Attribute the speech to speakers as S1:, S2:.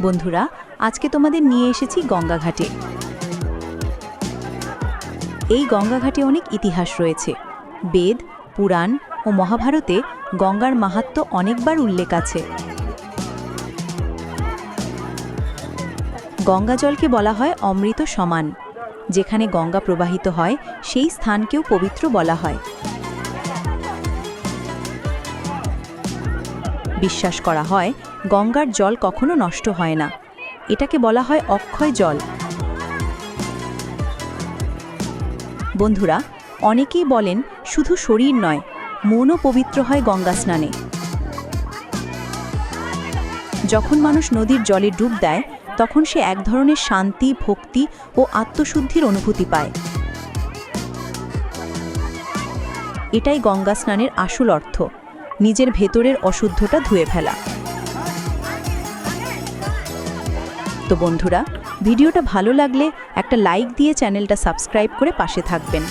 S1: বন্ধুরা, আজকে তোমাদের নিয়ে এসেছি গঙ্গাঘাটে। এই গঙ্গাঘাটে অনেক ইতিহাস রয়েছে। বেদ, পুরাণ ও মহাভারতে গঙ্গার মাহাত্ম্য অনেকবার উল্লেখ আছে। গঙ্গা জলকে বলা হয় অমৃত সমান, যেখানে গঙ্গা প্রবাহিত হয়, সেই স্থানকেও পবিত্র বলা হয়। বিশ্বাস করা হয় গঙ্গার জল কখনো নষ্ট হয় না। এটাকে বলা হয় অক্ষয় জল। বন্ধুরা, অনেকেই বলেন শুধু শরীর নয়, মনও পবিত্র হয় গঙ্গা স্নানে। যখন মানুষ নদীর জলে ডুব দেয়, তখন সে এক ধরনের শান্তি, ভক্তি ও আত্মশুদ্ধির অনুভূতি পায়। এটাই গঙ্গা স্নানের আসল অর্থ। নিজের ভেতরের অশুদ্ধটা ধুয়ে ফেলা। তো বন্ধুরা ভিডিওটা ভালো লাগলে একটা লাইক দিয়ে চ্যানেলটা সাবস্ক্রাইব করে পাশে থাকবেন।